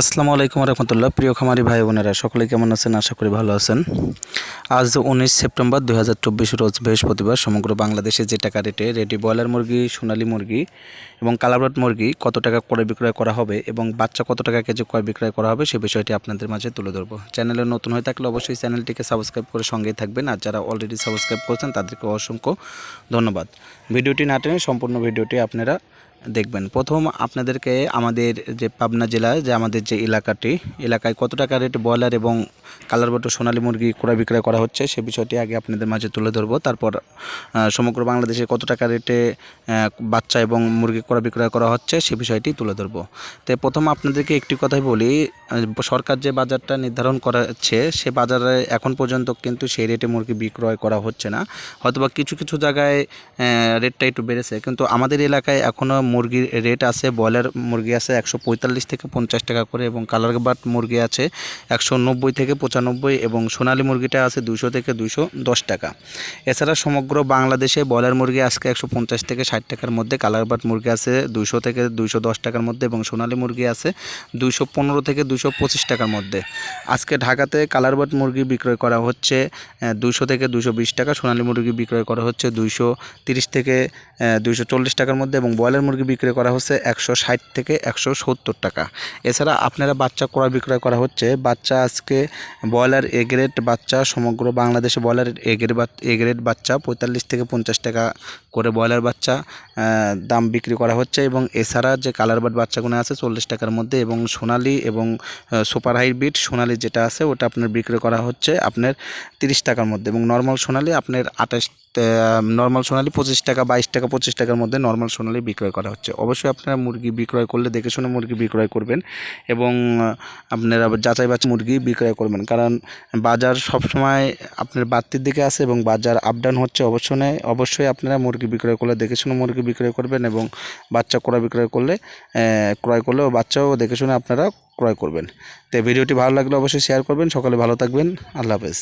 আসসালামু আলাইকুম রহমতুল্লাহ। প্রিয় খামারি ভাই বোনেরা, সকলে কেমন আছেন? আশা করি ভালো আছেন। আজ উনিশ সেপ্টেম্বর দু হাজার চব্বিশ রোজ বৃহস্পতিবার সমগ্র বাংলাদেশে যে টাকা রেটে রেডি ব্রয়লার মুরগি, সোনালী মুরগি এবং কালাব্রাট মুরগি কত টাকা করে বিক্রয় করা হবে এবং বাচ্চা কত টাকা কেজি ক্রয় বিক্রয় করা হবে সে বিষয়টি আপনাদের মাঝে তুলে ধরবো। চ্যানেলে নতুন হয়ে থাকলে অবশ্যই চ্যানেলটিকে সাবস্ক্রাইব করে সঙ্গেই থাকবেন আর যারা অলরেডি সাবস্ক্রাইব করেছেন তাদেরকে অসংখ্য ধন্যবাদ। ভিডিওটি না টেনে সম্পূর্ণ ভিডিওটি আপনারা দেখবেন। প্রথম আপনাদেরকে আমাদের যে পাবনা জেলায় যে আমাদের যে এলাকাটি, এলাকায় কত টাকা রেট ব্রয়লার এবং কালার বটো সোনালী মুরগি ক্রয় বিক্রয় করা হচ্ছে, সে বিষয়টি আগে আপনাদের মাঝে তুলে ধরবো। তারপর সমগ্র বাংলাদেশে কত টাকা রেটে বাচ্চা এবং মুরগি ক্রয় বিক্রয় করা হচ্ছে, সে বিষয়টি তুলে ধরবো। তো প্রথম আপনাদেরকে একটি কথাই বলি সরকার যে বাজারটা নির্ধারণ করাচ্ছে, সে বাজারে এখন পর্যন্ত কিন্তু সেই রেটে মুরগি বিক্রয় করা হচ্ছে না। হয়তোবা কিছু কিছু জায়গায় রেটটা একটু বেড়েছে, কিন্তু আমাদের এলাকায় এখনও মুরগির রেট আছে, ব্রয়লার মুরগি আছে একশো পঁয়তাল্লিশ থেকে পঞ্চাশ টাকা করে এবং কালার বাট মুরগি আছে একশো নব্বই থেকে পঁচানব্বই এবং সোনালী মুরগিটা আছে দুশো থেকে দুশো দশ টাকা। এছাড়া সমগ্র বাংলাদেশে ব্রয়লার মুরগি আজকে একশো পঞ্চাশ থেকে ষাট টাকার মধ্যে, কালার বাট মুরগি আছে দুশো থেকে দুশো দশ টাকার মধ্যে এবং সোনালী মুরগি আছে দুশো পনেরো থেকে দুশো পঁচিশ টাকার মধ্যে। আজকে ঢাকাতে কালার বাট মুরগি বিক্রয় করা হচ্ছে দুশো থেকে দুশো টাকা, সোনালী মুরগি বিক্রয় করা হচ্ছে দুশো থেকে দুশো টাকার মধ্যে এবং ব্রয়লার মুরগি বিক্রয় করা হচ্ছে একশো ষাট থেকে একশো সত্তর টাকা। এছাড়া আপনারা বাচ্চা ক্রয় বিক্রয় করা হচ্ছে। বাচ্চা আজকে ব্রয়লার এ গ্রেড বাচ্চা, সমগ্র বাংলাদেশে broiler A grade A grade বাচ্চা পঁয়তাল্লিশ থেকে পঞ্চাশ টাকা করে ব্রয়লার বাচ্চা দাম বিক্রি করা হচ্ছে এবং এছাড়া যে কালার বাট বাচ্চাগুলো আছে চল্লিশ টাকার মধ্যে এবং সোনালি এবং সুপার হাইব্রিড সোনালি যেটা আছে ওটা আপনার বিক্রি করা হচ্ছে আপনার তিরিশ টাকার মধ্যে এবং নর্মাল সোনালি আপনার আঠাশ নর্মাল সোনালি পঁচিশ টাকা, বাইশ টাকা, পঁচিশ টাকার মধ্যে নর্মাল সোনালি বিক্রয় করা হচ্ছে। অবশ্যই আপনারা মুরগি বিক্রয় করলে দেখে শুনে মুরগি বিক্রয় করবেন এবং আপনারা যাচাই বাছাই মুরগি বিক্রয় করবেন। কারণ বাজার সবসময় আপনার বাড়তির দিকে আছে এবং বাজার আপ ডাউন হচ্ছে অবশ্যই অবশ্যই আপনারা মুরগি বিক্রয় করলে দেখে শুনে মুরগি বিক্রয় করবেন এবং বাচ্চা ক্রয় বিক্রয় করলে ক্রয় করলেও বাচ্চাও দেখে শুনে আপনারা ক্রয় করবেন। তো ভিডিওটি ভালো লাগলে অবশ্যই শেয়ার করবেন। সকালে ভালো থাকবেন। আল্লাহ হাফেজ।